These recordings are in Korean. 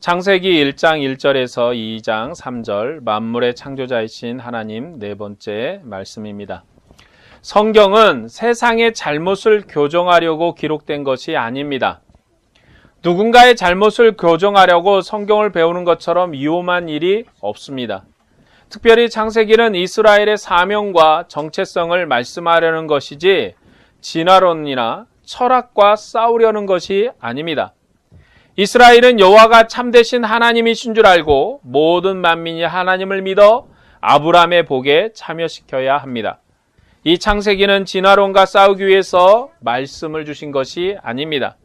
창세기 1장 1절에서 2장 3절 만물의 창조자이신 하나님 네 번째 말씀입니다. 성경은 세상의 잘못을 교정하려고 기록된 것이 아닙니다. 누군가의 잘못을 교정하려고 성경을 배우는 것처럼 위험한 일이 없습니다. 특별히 창세기는 이스라엘의 사명과 정체성을 말씀하려는 것이지 진화론이나 철학과 싸우려는 것이 아닙니다. 이스라엘은 여호와가 참되신 하나님이신 줄 알고 모든 만민이 하나님을 믿어 아브라함의 복에 참여시켜야 합니다. 이 창세기는 진화론과 싸우기 위해서 말씀을 주신 것이 아닙니다.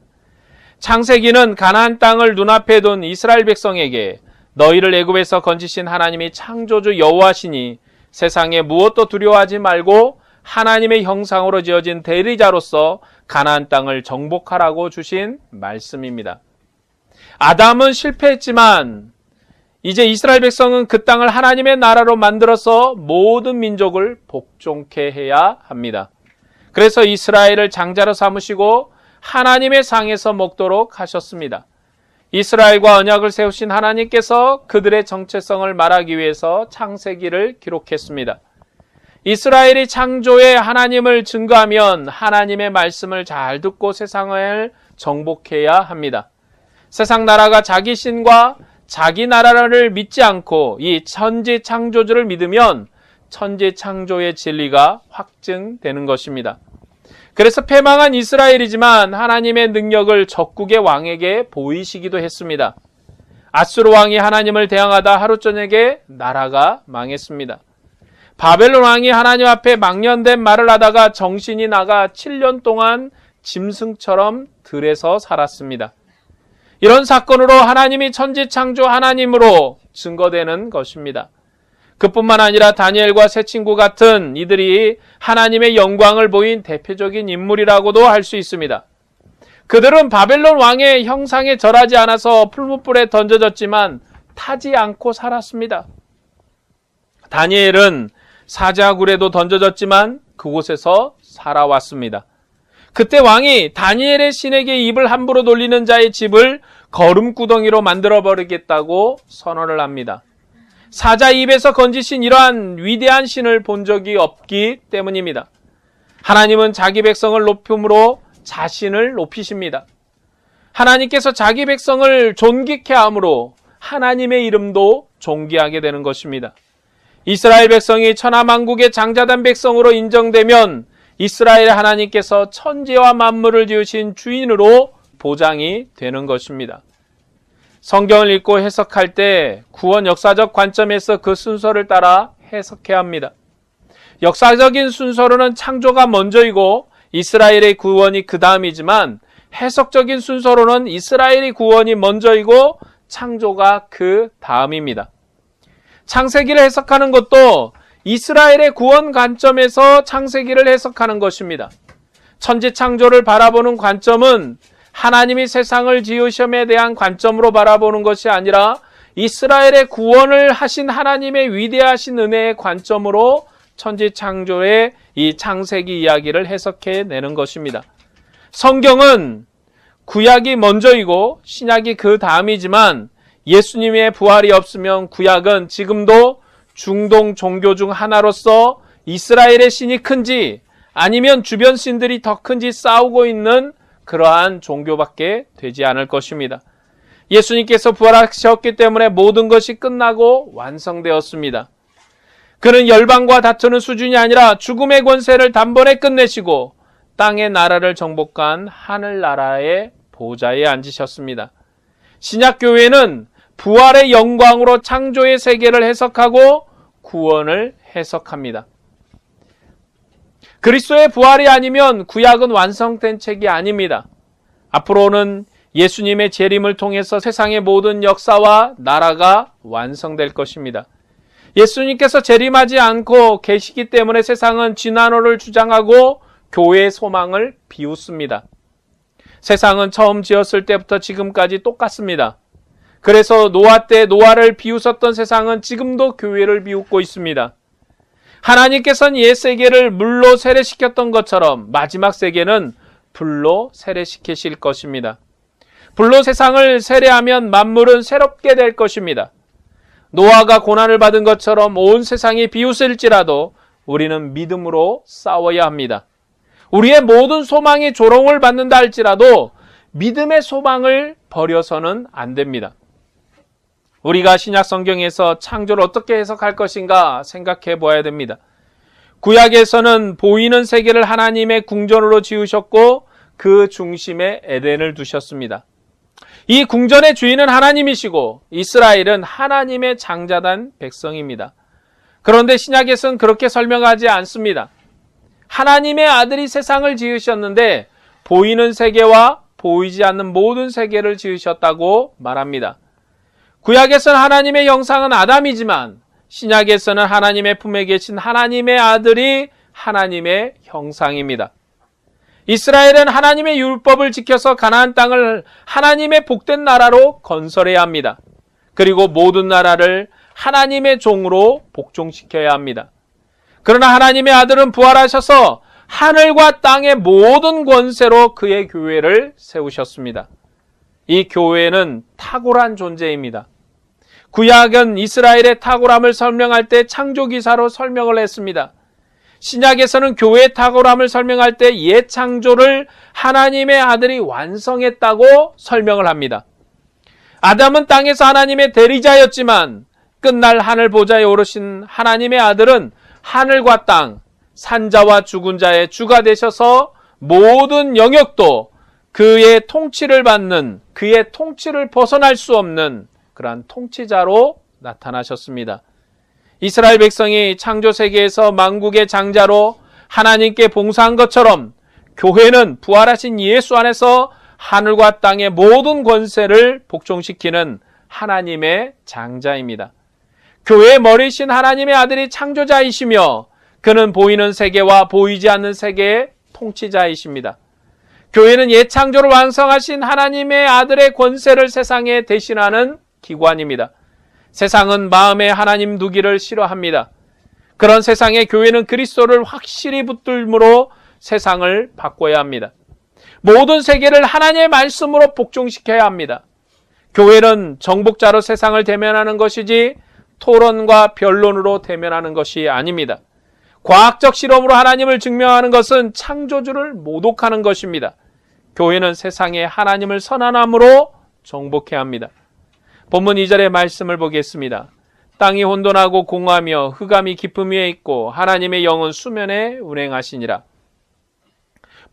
창세기는 가나안 땅을 눈앞에 둔 이스라엘 백성에게 너희를 애굽에서 건지신 하나님이 창조주 여호와시니 세상에 무엇도 두려워하지 말고 하나님의 형상으로 지어진 대리자로서 가나안 땅을 정복하라고 주신 말씀입니다. 아담은 실패했지만 이제 이스라엘 백성은 그 땅을 하나님의 나라로 만들어서 모든 민족을 복종케 해야 합니다. 그래서 이스라엘을 장자로 삼으시고 하나님의 상에서 먹도록 하셨습니다. 이스라엘과 언약을 세우신 하나님께서 그들의 정체성을 말하기 위해서 창세기를 기록했습니다. 이스라엘이 창조의 하나님을 증거하면 하나님의 말씀을 잘 듣고 세상을 정복해야 합니다. 세상 나라가 자기 신과 자기 나라를 믿지 않고 이 천지 창조주를 믿으면 천지 창조의 진리가 확증되는 것입니다. 그래서 패망한 이스라엘이지만 하나님의 능력을 적국의 왕에게 보이시기도 했습니다. 아수르 왕이 하나님을 대항하다 하루 저녁에 나라가 망했습니다. 바벨론 왕이 하나님 앞에 망년된 말을 하다가 정신이 나가 7년 동안 짐승처럼 들에서 살았습니다. 이런 사건으로 하나님이 천지 창조 하나님으로 증거되는 것입니다. 그뿐만 아니라 다니엘과 새 친구 같은 이들이 하나님의 영광을 보인 대표적인 인물이라고도 할 수 있습니다. 그들은 바벨론 왕의 형상에 절하지 않아서 풀무불에 던져졌지만 타지 않고 살았습니다. 다니엘은 사자굴에도 던져졌지만 그곳에서 살아왔습니다. 그때 왕이 다니엘의 신에게 입을 함부로 돌리는 자의 집을 거름구덩이로 만들어 버리겠다고 선언을 합니다. 사자 입에서 건지신 이러한 위대한 신을 본 적이 없기 때문입니다. 하나님은 자기 백성을 높임으로 자신을 높이십니다. 하나님께서 자기 백성을 존귀케 함으로 하나님의 이름도 존귀하게 되는 것입니다. 이스라엘 백성이 천하만국의 장자단 백성으로 인정되면 이스라엘 하나님께서 천지와 만물을 지으신 주인으로 보장이 되는 것입니다. 성경을 읽고 해석할 때 구원 역사적 관점에서 그 순서를 따라 해석해야 합니다. 역사적인 순서로는 창조가 먼저이고 이스라엘의 구원이 그 다음이지만 해석적인 순서로는 이스라엘의 구원이 먼저이고 창조가 그 다음입니다. 창세기를 해석하는 것도 이스라엘의 구원 관점에서 창세기를 해석하는 것입니다. 천지 창조를 바라보는 관점은 하나님이 세상을 지으심에 대한 관점으로 바라보는 것이 아니라 이스라엘의 구원을 하신 하나님의 위대하신 은혜의 관점으로 천지 창조의 이 창세기 이야기를 해석해 내는 것입니다. 성경은 구약이 먼저이고 신약이 그 다음이지만 예수님의 부활이 없으면 구약은 지금도 중동 종교 중 하나로서 이스라엘의 신이 큰지 아니면 주변 신들이 더 큰지 싸우고 있는 그러한 종교밖에 되지 않을 것입니다. 예수님께서 부활하셨기 때문에 모든 것이 끝나고 완성되었습니다. 그는 열방과 다투는 수준이 아니라 죽음의 권세를 단번에 끝내시고 땅의 나라를 정복한 하늘나라의 보좌에 앉으셨습니다. 신약교회는 부활의 영광으로 창조의 세계를 해석하고 구원을 해석합니다. 그리스도의 부활이 아니면 구약은 완성된 책이 아닙니다. 앞으로는 예수님의 재림을 통해서 세상의 모든 역사와 나라가 완성될 것입니다. 예수님께서 재림하지 않고 계시기 때문에 세상은 진화론을 주장하고 교회의 소망을 비웃습니다. 세상은 처음 지었을 때부터 지금까지 똑같습니다. 그래서 노아 때 노아를 비웃었던 세상은 지금도 교회를 비웃고 있습니다. 하나님께서는 옛 세계를 물로 세례시켰던 것처럼 마지막 세계는 불로 세례시키실 것입니다. 불로 세상을 세례하면 만물은 새롭게 될 것입니다. 노아가 고난을 받은 것처럼 온 세상이 비웃을지라도 우리는 믿음으로 싸워야 합니다. 우리의 모든 소망이 조롱을 받는다 할지라도 믿음의 소망을 버려서는 안 됩니다. 우리가 신약 성경에서 창조를 어떻게 해석할 것인가 생각해 보아야 됩니다. 구약에서는 보이는 세계를 하나님의 궁전으로 지으셨고 그 중심에 에덴을 두셨습니다. 이 궁전의 주인은 하나님이시고 이스라엘은 하나님의 장자단 백성입니다. 그런데 신약에서는 그렇게 설명하지 않습니다. 하나님의 아들이 세상을 지으셨는데 보이는 세계와 보이지 않는 모든 세계를 지으셨다고 말합니다. 구약에서는 하나님의 형상은 아담이지만 신약에서는 하나님의 품에 계신 하나님의 아들이 하나님의 형상입니다. 이스라엘은 하나님의 율법을 지켜서 가나안 땅을 하나님의 복된 나라로 건설해야 합니다. 그리고 모든 나라를 하나님의 종으로 복종시켜야 합니다. 그러나 하나님의 아들은 부활하셔서 하늘과 땅의 모든 권세로 그의 교회를 세우셨습니다. 이 교회는 탁월한 존재입니다. 구약은 이스라엘의 탁월함을 설명할 때 창조기사로 설명을 했습니다. 신약에서는 교회의 탁월함을 설명할 때옛 창조를 하나님의 아들이 완성했다고 설명을 합니다. 아담은 땅에서 하나님의 대리자였지만 끝날 하늘 보좌에 오르신 하나님의 아들은 하늘과 땅, 산자와 죽은 자의 주가 되셔서 모든 영역도 그의 통치를 받는 그의 통치를 벗어날 수 없는 그러한 통치자로 나타나셨습니다. 이스라엘 백성이 창조 세계에서 만국의 장자로 하나님께 봉사한 것처럼 교회는 부활하신 예수 안에서 하늘과 땅의 모든 권세를 복종시키는 하나님의 장자입니다. 교회의 머리신 하나님의 아들이 창조자이시며 그는 보이는 세계와 보이지 않는 세계의 통치자이십니다. 교회는 예창조를 완성하신 하나님의 아들의 권세를 세상에 대신하는 기관입니다. 세상은 마음에 하나님 두기를 싫어합니다. 그런 세상에 교회는 그리스도를 확실히 붙들므로 세상을 바꿔야 합니다. 모든 세계를 하나님의 말씀으로 복종시켜야 합니다. 교회는 정복자로 세상을 대면하는 것이지 토론과 변론으로 대면하는 것이 아닙니다. 과학적 실험으로 하나님을 증명하는 것은 창조주를 모독하는 것입니다. 교회는 세상에 하나님을 선한함으로 정복해야 합니다. 본문 2절의 말씀을 보겠습니다. 땅이 혼돈하고 공하며 흑암이 깊음 위에 있고 하나님의 영은 수면에 운행하시니라.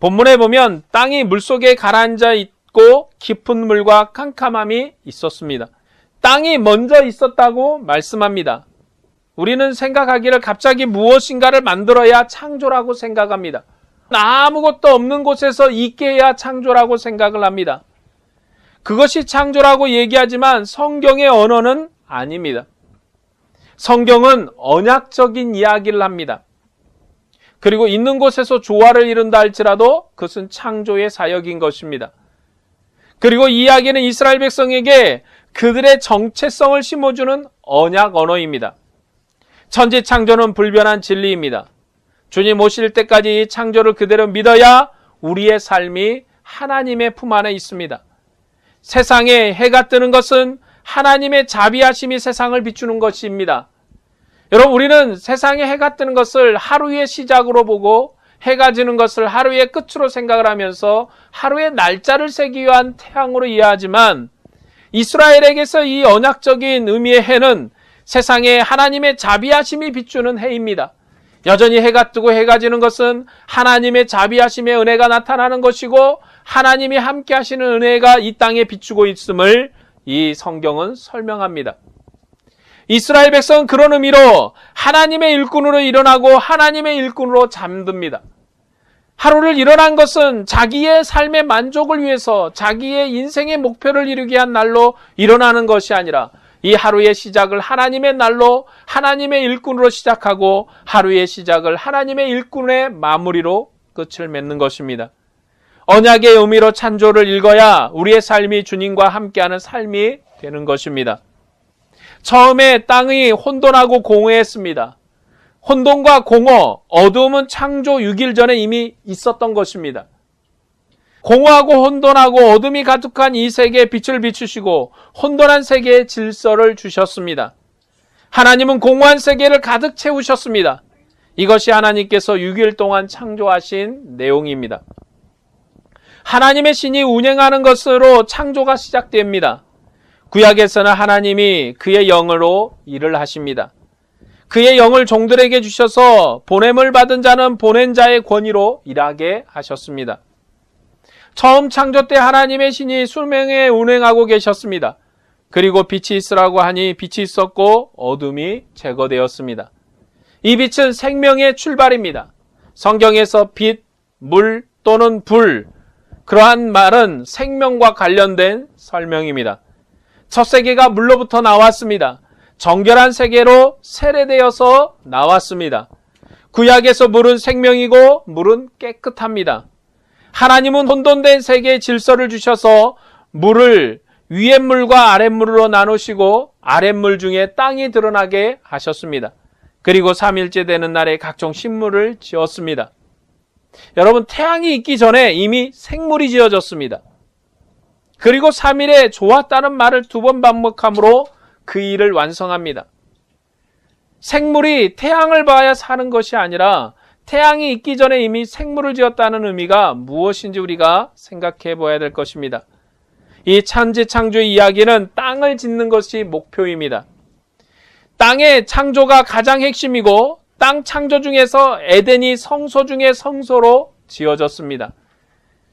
본문에 보면 땅이 물속에 가라앉아 있고 깊은 물과 캄캄함이 있었습니다. 땅이 먼저 있었다고 말씀합니다. 우리는 생각하기를 갑자기 무엇인가를 만들어야 창조라고 생각합니다. 아무것도 없는 곳에서 있게 해야 창조라고 생각을 합니다. 그것이 창조라고 얘기하지만 성경의 언어는 아닙니다. 성경은 언약적인 이야기를 합니다. 그리고 있는 곳에서 조화를 이룬다 할지라도 그것은 창조의 사역인 것입니다. 그리고 이 이야기는 이스라엘 백성에게 그들의 정체성을 심어주는 언약 언어입니다. 천지 창조는 불변한 진리입니다. 주님 오실 때까지 창조를 그대로 믿어야 우리의 삶이 하나님의 품 안에 있습니다. 세상에 해가 뜨는 것은 하나님의 자비하심이 세상을 비추는 것입니다. 여러분, 우리는 세상에 해가 뜨는 것을 하루의 시작으로 보고 해가 지는 것을 하루의 끝으로 생각을 하면서 하루의 날짜를 세기 위한 태양으로 이해하지만 이스라엘에게서 이 언약적인 의미의 해는 세상에 하나님의 자비하심이 비추는 해입니다. 여전히 해가 뜨고 해가 지는 것은 하나님의 자비하심의 은혜가 나타나는 것이고 하나님이 함께 하시는 은혜가 이 땅에 비추고 있음을 이 성경은 설명합니다. 이스라엘 백성은 그런 의미로 하나님의 일꾼으로 일어나고 하나님의 일꾼으로 잠듭니다. 하루를 일어난 것은 자기의 삶의 만족을 위해서 자기의 인생의 목표를 이루기 위한 날로 일어나는 것이 아니라 이 하루의 시작을 하나님의 날로 하나님의 일꾼으로 시작하고 하루의 시작을 하나님의 일꾼의 마무리로 끝을 맺는 것입니다. 언약의 의미로 찬조를 읽어야 우리의 삶이 주님과 함께하는 삶이 되는 것입니다. 처음에 땅이 혼돈하고 공허했습니다. 혼돈과 공허, 어두움은 창조 6일 전에 이미 있었던 것입니다. 공허하고 혼돈하고 어둠이 가득한 이 세계에 빛을 비추시고 혼돈한 세계에 질서를 주셨습니다. 하나님은 공허한 세계를 가득 채우셨습니다. 이것이 하나님께서 6일 동안 창조하신 내용입니다. 하나님의 신이 운행하는 것으로 창조가 시작됩니다. 구약에서는 하나님이 그의 영으로 일을 하십니다. 그의 영을 종들에게 주셔서 보냄을 받은 자는 보낸 자의 권위로 일하게 하셨습니다. 처음 창조 때 하나님의 신이 수명에 운행하고 계셨습니다. 그리고 빛이 있으라고 하니 빛이 있었고 어둠이 제거되었습니다. 이 빛은 생명의 출발입니다. 성경에서 빛, 물 또는 불, 그러한 말은 생명과 관련된 설명입니다. 첫 세계가 물로부터 나왔습니다. 정결한 세계로 세례되어서 나왔습니다. 구약에서 물은 생명이고 물은 깨끗합니다. 하나님은 혼돈된 세계의 질서를 주셔서 물을 위에물과 아랫물로 나누시고 아랫물 중에 땅이 드러나게 하셨습니다. 그리고 3일째 되는 날에 각종 식물을 지었습니다. 여러분, 태양이 있기 전에 이미 생물이 지어졌습니다. 그리고 3일에 좋았다는 말을 두 번 반복함으로 그 일을 완성합니다. 생물이 태양을 봐야 사는 것이 아니라 태양이 있기 전에 이미 생물을 지었다는 의미가 무엇인지 우리가 생각해 보아야 될 것입니다. 이 찬지 창조의 이야기는 땅을 짓는 것이 목표입니다. 땅의 창조가 가장 핵심이고 땅 창조 중에서 에덴이 성소 중의 성소로 지어졌습니다.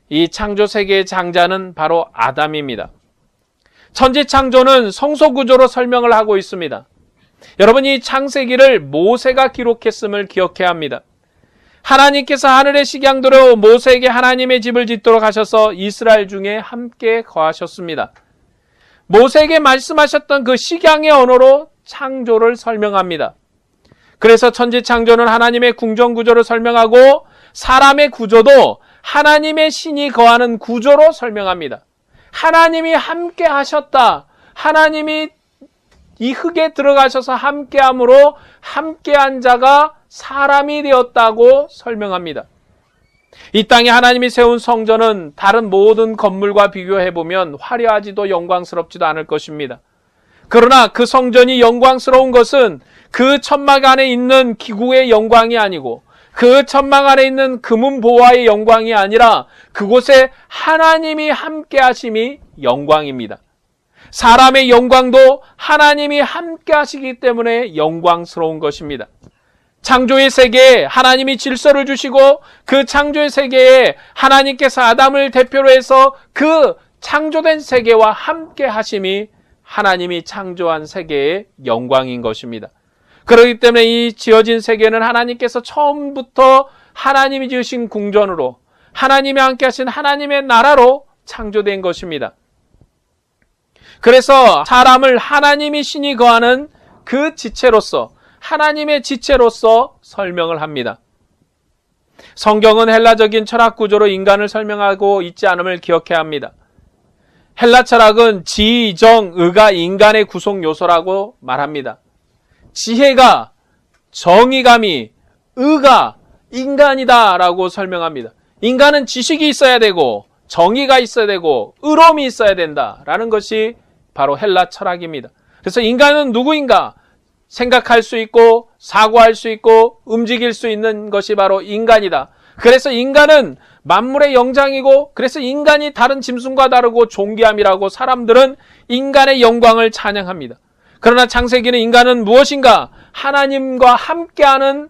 이 창조 세계의 장자는 바로 아담입니다. 천지 창조는 성소 구조로 설명을 하고 있습니다. 여러분 이 창세기를 모세가 기록했음을 기억해야 합니다. 하나님께서 하늘의 식양도로 모세에게 하나님의 집을 짓도록 하셔서 이스라엘 중에 함께 거하셨습니다. 모세에게 말씀하셨던 그 식양의 언어로 창조를 설명합니다. 그래서 천지 창조는 하나님의 궁정 구조를 설명하고 사람의 구조도 하나님의 신이 거하는 구조로 설명합니다. 하나님이 함께 하셨다. 하나님이 이 흙에 들어가셔서 함께함으로 함께한 자가 사람이 되었다고 설명합니다. 이 땅에 하나님이 세운 성전은 다른 모든 건물과 비교해 보면 화려하지도 영광스럽지도 않을 것입니다. 그러나 그 성전이 영광스러운 것은 그 천막 안에 있는 기구의 영광이 아니고 그 천막 안에 있는 금은 보화의 영광이 아니라 그곳에 하나님이 함께 하심이 영광입니다. 사람의 영광도 하나님이 함께 하시기 때문에 영광스러운 것입니다. 창조의 세계에 하나님이 질서를 주시고 그 창조의 세계에 하나님께서 아담을 대표로 해서 그 창조된 세계와 함께 하심이 하나님이 창조한 세계의 영광인 것입니다. 그렇기 때문에 이 지어진 세계는 하나님께서 처음부터 하나님이 지으신 궁전으로 하나님이 함께 하신 하나님의 나라로 창조된 것입니다. 그래서 사람을 하나님이 신이 거하는 그 지체로서 하나님의 지체로서 설명을 합니다. 성경은 헬라적인 철학 구조로 인간을 설명하고 있지 않음을 기억해야 합니다. 헬라 철학은 지, 정, 의가 인간의 구성 요소라고 말합니다. 지혜가, 정의감이, 의가 인간이다 라고 설명합니다. 인간은 지식이 있어야 되고, 정의가 있어야 되고, 의로움이 있어야 된다라는 것이 바로 헬라 철학입니다. 그래서 인간은 누구인가? 생각할 수 있고 사고할 수 있고 움직일 수 있는 것이 바로 인간이다. 그래서 인간은 만물의 영장이고 그래서 인간이 다른 짐승과 다르고 존귀함이라고 사람들은 인간의 영광을 찬양합니다. 그러나 창세기는 인간은 무엇인가? 하나님과 함께하는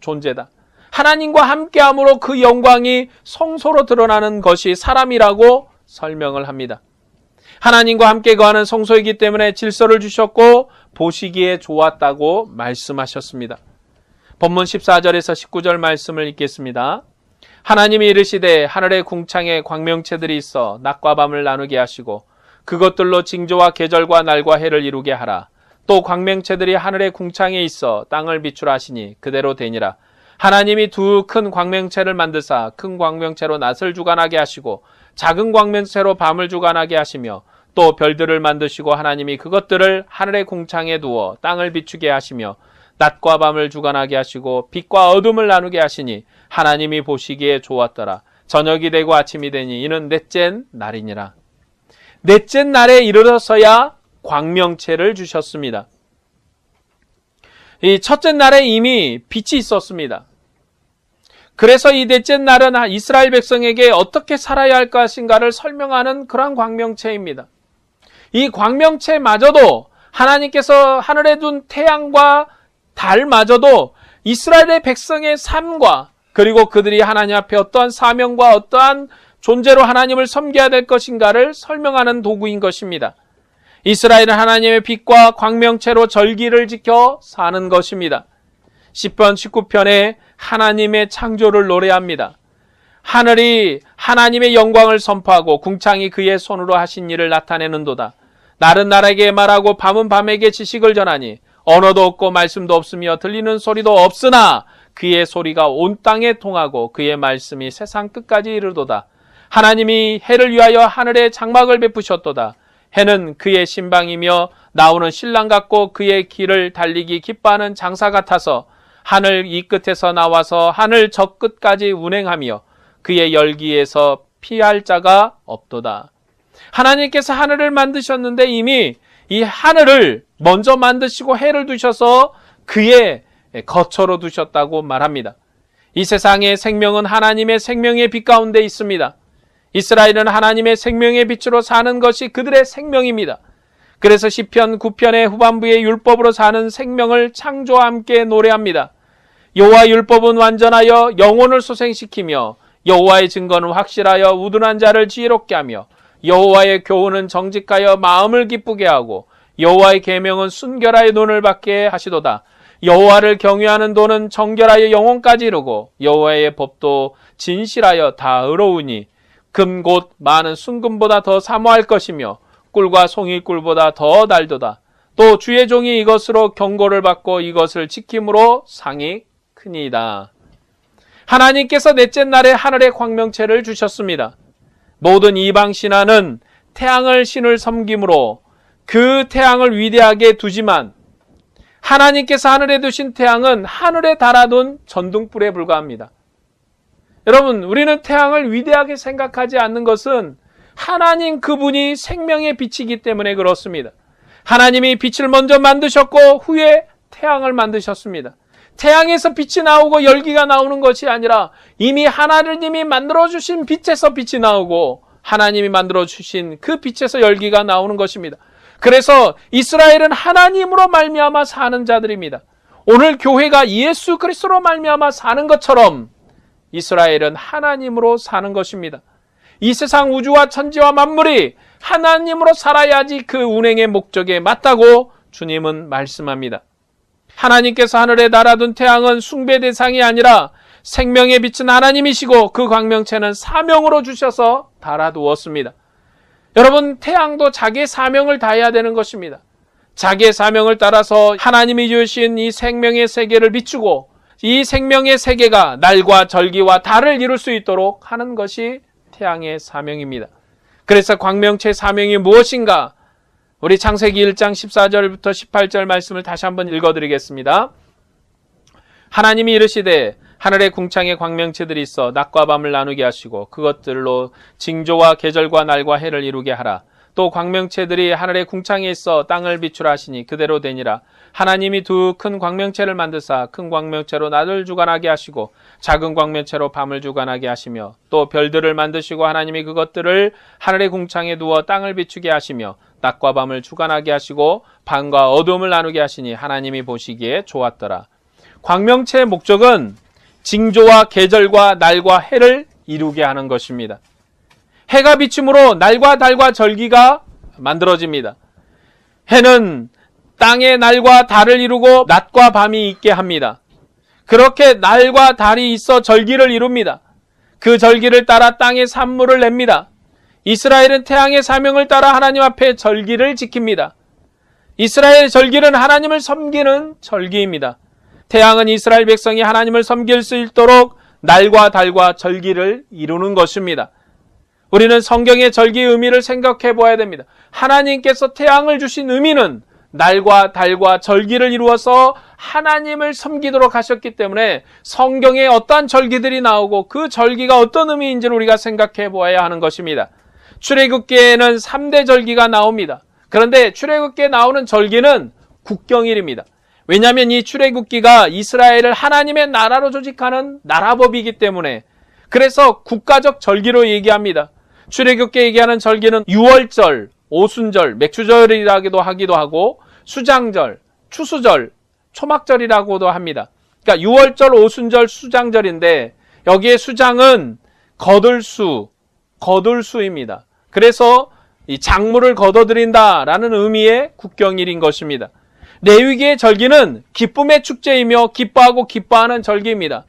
존재다. 하나님과 함께함으로 그 영광이 성소로 드러나는 것이 사람이라고 설명을 합니다. 하나님과 함께 거하는 성소이기 때문에 질서를 주셨고 보시기에 좋았다고 말씀하셨습니다. 본문 14절에서 19절 말씀을 읽겠습니다. 하나님이 이르시되 하늘의 궁창에 광명체들이 있어 낮과 밤을 나누게 하시고 그것들로 징조와 계절과 날과 해를 이루게 하라. 또 광명체들이 하늘의 궁창에 있어 땅을 비추라 하시니 그대로 되니라. 하나님이 두 큰 광명체를 만드사 큰 광명체로 낫을 주관하게 하시고 작은 광명체로 밤을 주관하게 하시며 또 별들을 만드시고 하나님이 그것들을 하늘의 공창에 두어 땅을 비추게 하시며 낮과 밤을 주관하게 하시고 빛과 어둠을 나누게 하시니 하나님이 보시기에 좋았더라. 저녁이 되고 아침이 되니 이는 넷째 날이니라. 넷째 날에 이르러서야 광명체를 주셨습니다. 이 첫째 날에 이미 빛이 있었습니다. 그래서 이 넷째 날은 이스라엘 백성에게 어떻게 살아야 할 것인가를 설명하는 그러한 광명체입니다. 이 광명체마저도 하나님께서 하늘에 둔 태양과 달마저도 이스라엘의 백성의 삶과 그리고 그들이 하나님 앞에 어떠한 사명과 어떠한 존재로 하나님을 섬겨야 될 것인가를 설명하는 도구인 것입니다. 이스라엘은 하나님의 빛과 광명체로 절기를 지켜 사는 것입니다. 10편 19편에 하나님의 창조를 노래합니다. 하늘이 하나님의 영광을 선포하고 궁창이 그의 손으로 하신 일을 나타내는도다. 날은 날에게 말하고 밤은 밤에게 지식을 전하니 언어도 없고 말씀도 없으며 들리는 소리도 없으나 그의 소리가 온 땅에 통하고 그의 말씀이 세상 끝까지 이르도다. 하나님이 해를 위하여 하늘에 장막을 베푸셨도다. 해는 그의 신방이며 나오는 신랑 같고 그의 길을 달리기 기뻐하는 장사 같아서 하늘 이 끝에서 나와서 하늘 저 끝까지 운행하며 그의 열기에서 피할 자가 없도다. 하나님께서 하늘을 만드셨는데 이미 이 하늘을 먼저 만드시고 해를 두셔서 그의 거처로 두셨다고 말합니다. 이 세상의 생명은 하나님의 생명의 빛 가운데 있습니다. 이스라엘은 하나님의 생명의 빛으로 사는 것이 그들의 생명입니다. 그래서 시편 9편의 후반부의 율법으로 사는 생명을 창조와 함께 노래합니다. 여호와 율법은 완전하여 영혼을 소생시키며 여호와의 증거는 확실하여 우둔한 자를 지혜롭게 하며 여호와의 교훈은 정직하여 마음을 기쁘게 하고 여호와의 계명은 순결하여 눈을 받게 하시도다. 여호와를 경외하는 도는 정결하여 영혼까지 이르고 여호와의 법도 진실하여 다 의로우니 금 곧 많은 순금보다 더 사모할 것이며 꿀과 송이꿀보다 더 달도다. 또 주의 종이 이것으로 경고를 받고 이것을 지킴으로 상이 크니이다. 하나님께서 넷째 날에 하늘의 광명체를 주셨습니다. 모든 이방 신화는 태양을 신을 섬김으로 그 태양을 위대하게 두지만 하나님께서 하늘에 두신 태양은 하늘에 달아둔 전등불에 불과합니다. 여러분, 우리는 태양을 위대하게 생각하지 않는 것은 하나님 그분이 생명의 빛이기 때문에 그렇습니다. 하나님이 빛을 먼저 만드셨고 후에 태양을 만드셨습니다. 태양에서 빛이 나오고 열기가 나오는 것이 아니라 이미 하나님이 만들어 주신 빛에서 빛이 나오고 하나님이 만들어 주신 그 빛에서 열기가 나오는 것입니다. 그래서 이스라엘은 하나님으로 말미암아 사는 자들입니다. 오늘 교회가 예수 그리스도로 말미암아 사는 것처럼 이스라엘은 하나님으로 사는 것입니다. 이 세상 우주와 천지와 만물이 하나님으로 살아야지 그 운행의 목적에 맞다고 주님은 말씀합니다. 하나님께서 하늘에 달아둔 태양은 숭배 대상이 아니라 생명의 빛은 하나님이시고 그 광명체는 사명으로 주셔서 달아두었습니다. 여러분, 태양도 자기의 사명을 다해야 되는 것입니다. 자기의 사명을 따라서 하나님이 주신 이 생명의 세계를 비추고 이 생명의 세계가 날과 절기와 달을 이룰 수 있도록 하는 것이 태양의 사명입니다. 그래서 광명체 사명이 무엇인가? 우리 창세기 1장 14절부터 18절 말씀을 다시 한번 읽어드리겠습니다. 하나님이 이르시되 하늘의 궁창에 광명체들이 있어 낮과 밤을 나누게 하시고 그것들로 징조와 계절과 날과 해를 이루게 하라. 또 광명체들이 하늘의 궁창에 있어 땅을 비추라 하시니 그대로 되니라. 하나님이 두 큰 광명체를 만드사 큰 광명체로 낮을 주관하게 하시고 작은 광명체로 밤을 주관하게 하시며 또 별들을 만드시고 하나님이 그것들을 하늘의 궁창에 두어 땅을 비추게 하시며 낮과 밤을 주관하게 하시고 밤과 어둠을 나누게 하시니 하나님이 보시기에 좋았더라. 광명체의 목적은 징조와 계절과 날과 해를 이루게 하는 것입니다. 해가 비춤으로 날과 달과 절기가 만들어집니다. 해는 땅의 날과 달을 이루고 낮과 밤이 있게 합니다. 그렇게 날과 달이 있어 절기를 이룹니다. 그 절기를 따라 땅의 산물을 냅니다. 이스라엘은 태양의 사명을 따라 하나님 앞에 절기를 지킵니다. 이스라엘 절기는 하나님을 섬기는 절기입니다. 태양은 이스라엘 백성이 하나님을 섬길 수 있도록 날과 달과 절기를 이루는 것입니다. 우리는 성경의 절기의 의미를 생각해 보아야 됩니다. 하나님께서 태양을 주신 의미는 날과 달과 절기를 이루어서 하나님을 섬기도록 하셨기 때문에 성경에 어떠한 절기들이 나오고 그 절기가 어떤 의미인지를 우리가 생각해 보아야 하는 것입니다. 출애굽기에는 3대 절기가 나옵니다. 그런데 출애굽기에 나오는 절기는 국경일입니다. 왜냐하면 이 출애굽기가 이스라엘을 하나님의 나라로 조직하는 나라법이기 때문에 그래서 국가적 절기로 얘기합니다. 출애굽기 얘기하는 절기는 6월절, 오순절, 맥주절이라기도 하기도 하고 수장절, 추수절, 초막절이라고도 합니다. 그러니까 6월절, 오순절, 수장절인데 여기에 수장은 거들수, 거들수입니다. 그래서 이 작물을 거둬들인다라는 의미의 국경일인 것입니다. 레위기의 절기는 기쁨의 축제이며 기뻐하고 기뻐하는 절기입니다.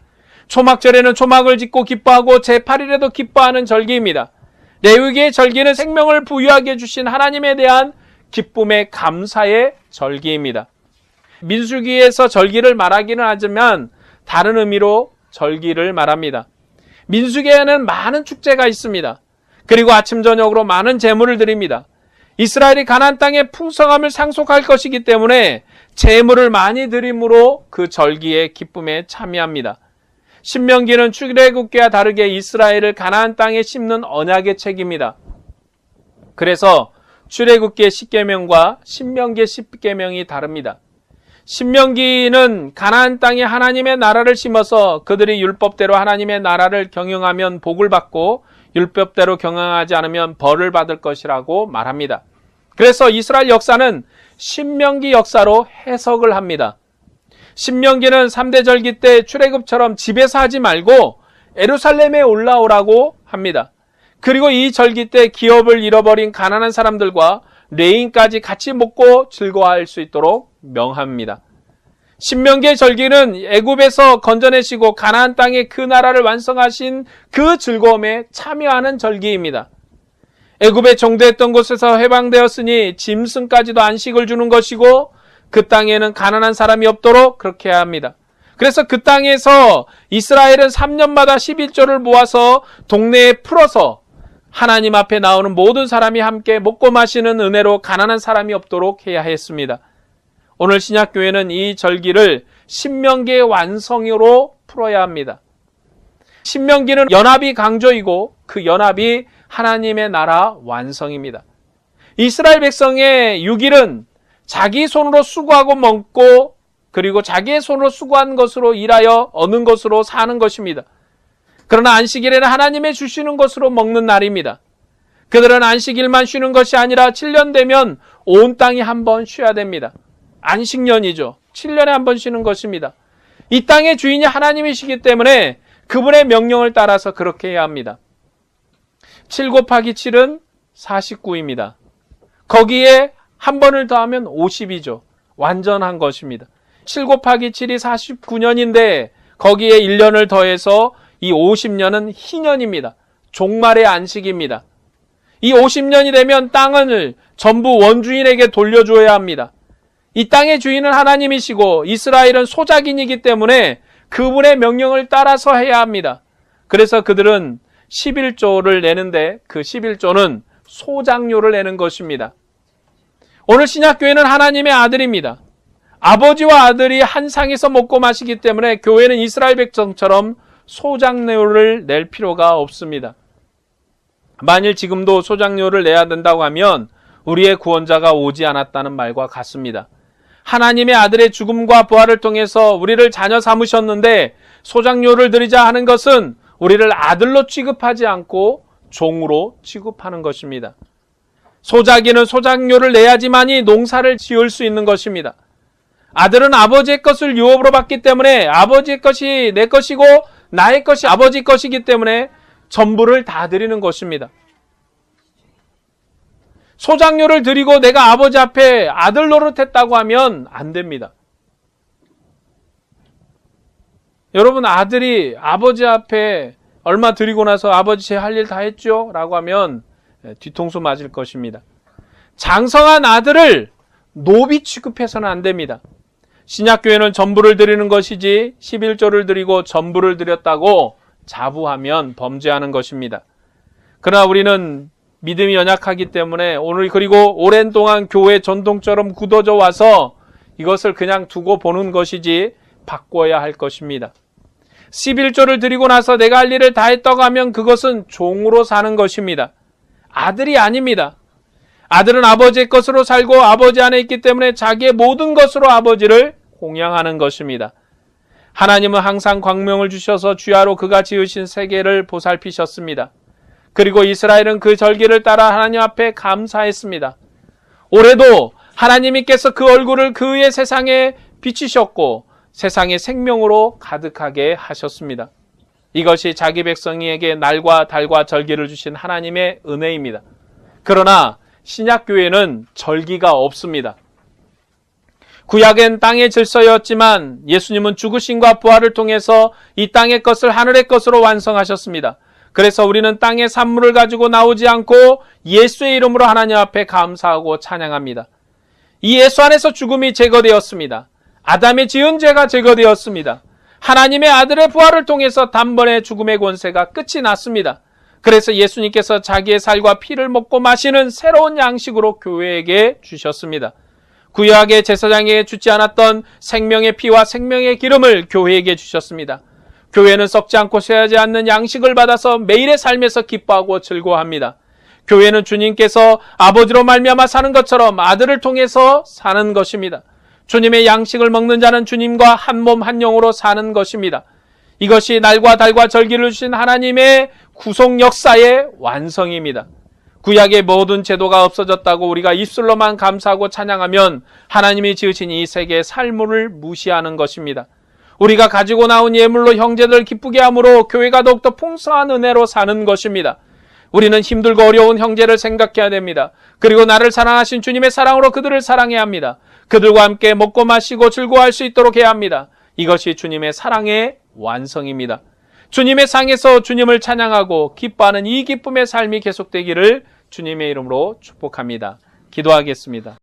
초막절에는 초막을 짓고 기뻐하고 제8일에도 기뻐하는 절기입니다. 레위기의 절기는 생명을 부유하게 주신 하나님에 대한 기쁨의 감사의 절기입니다. 민수기에서 절기를 말하기는 하지만 다른 의미로 절기를 말합니다. 민수기에는 많은 축제가 있습니다. 그리고 아침 저녁으로 많은 제물을 드립니다. 이스라엘이 가나안 땅의 풍성함을 상속할 것이기 때문에 제물을 많이 드림으로 그 절기의 기쁨에 참여합니다. 신명기는 출애굽기와 다르게 이스라엘을 가나안 땅에 심는 언약의 책입니다. 그래서 출애굽기의 10계명과 신명기의 10계명이 다릅니다. 신명기는 가나안 땅에 하나님의 나라를 심어서 그들이 율법대로 하나님의 나라를 경영하면 복을 받고 율법대로 경영하지 않으면 벌을 받을 것이라고 말합니다. 그래서 이스라엘 역사는 신명기 역사로 해석을 합니다. 신명기는 3대 절기 때 출애굽처럼 집에서 하지 말고 에루살렘에 올라오라고 합니다. 그리고 이 절기 때 기업을 잃어버린 가난한 사람들과 레인까지 같이 먹고 즐거워할 수 있도록 명합니다. 신명기의 절기는 애굽에서 건져내시고 가나안 땅의 그 나라를 완성하신 그 즐거움에 참여하는 절기입니다. 애굽에 정대했던 곳에서 해방되었으니 짐승까지도 안식을 주는 것이고 그 땅에는 가난한 사람이 없도록 그렇게 해야 합니다. 그래서 그 땅에서 이스라엘은 3년마다 11조를 모아서 동네에 풀어서 하나님 앞에 나오는 모든 사람이 함께 먹고 마시는 은혜로 가난한 사람이 없도록 해야 했습니다. 오늘 신약교회는 이 절기를 신명기의 완성으로 풀어야 합니다. 신명기는 연합이 강조이고 그 연합이 하나님의 나라 완성입니다. 이스라엘 백성의 6일은 자기 손으로 수고하고 먹고 그리고 자기의 손으로 수고한 것으로 일하여 얻는 것으로 사는 것입니다. 그러나 안식일에는 하나님의 주시는 것으로 먹는 날입니다. 그들은 안식일만 쉬는 것이 아니라 7년 되면 온 땅이 한 번 쉬어야 됩니다. 안식년이죠. 7년에 한 번 쉬는 것입니다. 이 땅의 주인이 하나님이시기 때문에 그분의 명령을 따라서 그렇게 해야 합니다. 7 곱하기 7은 49입니다. 거기에 한 번을 더하면 50이죠. 완전한 것입니다. 7 곱하기 7이 49년인데 거기에 1년을 더해서 이 50년은 희년입니다. 종말의 안식입니다. 이 50년이 되면 땅을 전부 원주인에게 돌려줘야 합니다. 이 땅의 주인은 하나님이시고 이스라엘은 소작인이기 때문에 그분의 명령을 따라서 해야 합니다. 그래서 그들은 11조를 내는데 그 11조는 소장료를 내는 것입니다. 오늘 신약교회는 하나님의 아들입니다. 아버지와 아들이 한 상에서 먹고 마시기 때문에 교회는 이스라엘 백성처럼 소장료를 낼 필요가 없습니다. 만일 지금도 소장료를 내야 된다고 하면 우리의 구원자가 오지 않았다는 말과 같습니다. 하나님의 아들의 죽음과 부활을 통해서 우리를 자녀 삼으셨는데 소장료를 드리자 하는 것은 우리를 아들로 취급하지 않고 종으로 취급하는 것입니다. 소자기는 소장료를 내야지만이 농사를 지을 수 있는 것입니다. 아들은 아버지의 것을 유업으로 받기 때문에 아버지의 것이 내 것이고 나의 것이 아버지 것이기 때문에 전부를 다 드리는 것입니다. 소장료를 드리고 내가 아버지 앞에 아들 노릇했다고 하면 안 됩니다. 여러분 아들이 아버지 앞에 얼마 드리고 나서 아버지 제 할 일 다 했죠? 라고 하면 뒤통수 맞을 것입니다. 장성한 아들을 노비 취급해서는 안 됩니다. 신약교회는 전부를 드리는 것이지 11조를 드리고 전부를 드렸다고 자부하면 범죄하는 것입니다. 그러나 우리는 믿음이 연약하기 때문에 오늘 그리고 오랜 동안 교회 전통처럼 굳어져 와서 이것을 그냥 두고 보는 것이지 바꿔야 할 것입니다. 11조를 드리고 나서 내가 할 일을 다 했다고 하면 그것은 종으로 사는 것입니다. 아들이 아닙니다. 아들은 아버지의 것으로 살고 아버지 안에 있기 때문에 자기의 모든 것으로 아버지를 공양하는 것입니다. 하나님은 항상 광명을 주셔서 주야로 그가 지으신 세계를 보살피셨습니다. 그리고 이스라엘은 그 절기를 따라 하나님 앞에 감사했습니다. 올해도 하나님께서 그 얼굴을 그의 세상에 비치셨고 세상의 생명으로 가득하게 하셨습니다. 이것이 자기 백성에게 날과 달과 절기를 주신 하나님의 은혜입니다. 그러나 신약교회는 절기가 없습니다. 구약엔 땅의 질서였지만 예수님은 죽으심과 부활을 통해서 이 땅의 것을 하늘의 것으로 완성하셨습니다. 그래서 우리는 땅의 산물을 가지고 나오지 않고 예수의 이름으로 하나님 앞에 감사하고 찬양합니다. 이 예수 안에서 죽음이 제거되었습니다. 아담의 지은 죄가 제거되었습니다. 하나님의 아들의 부활을 통해서 단번에 죽음의 권세가 끝이 났습니다. 그래서 예수님께서 자기의 살과 피를 먹고 마시는 새로운 양식으로 교회에게 주셨습니다. 구약의 제사장에게 주지 않았던 생명의 피와 생명의 기름을 교회에게 주셨습니다. 교회는 썩지 않고 쇠하지 않는 양식을 받아서 매일의 삶에서 기뻐하고 즐거워합니다. 교회는 주님께서 아버지로 말미암아 사는 것처럼 아들을 통해서 사는 것입니다. 주님의 양식을 먹는 자는 주님과 한 몸 한 영으로 사는 것입니다. 이것이 날과 달과 절기를 주신 하나님의 구속 역사의 완성입니다. 구약의 모든 제도가 없어졌다고 우리가 입술로만 감사하고 찬양하면 하나님이 지으신 이 세계의 삶을 무시하는 것입니다. 우리가 가지고 나온 예물로 형제들 기쁘게 함으로 교회가 더욱더 풍성한 은혜로 사는 것입니다. 우리는 힘들고 어려운 형제를 생각해야 됩니다. 그리고 나를 사랑하신 주님의 사랑으로 그들을 사랑해야 합니다. 그들과 함께 먹고 마시고 즐거워할 수 있도록 해야 합니다. 이것이 주님의 사랑의 완성입니다. 주님의 상에서 주님을 찬양하고 기뻐하는 이 기쁨의 삶이 계속되기를 주님의 이름으로 축복합니다. 기도하겠습니다.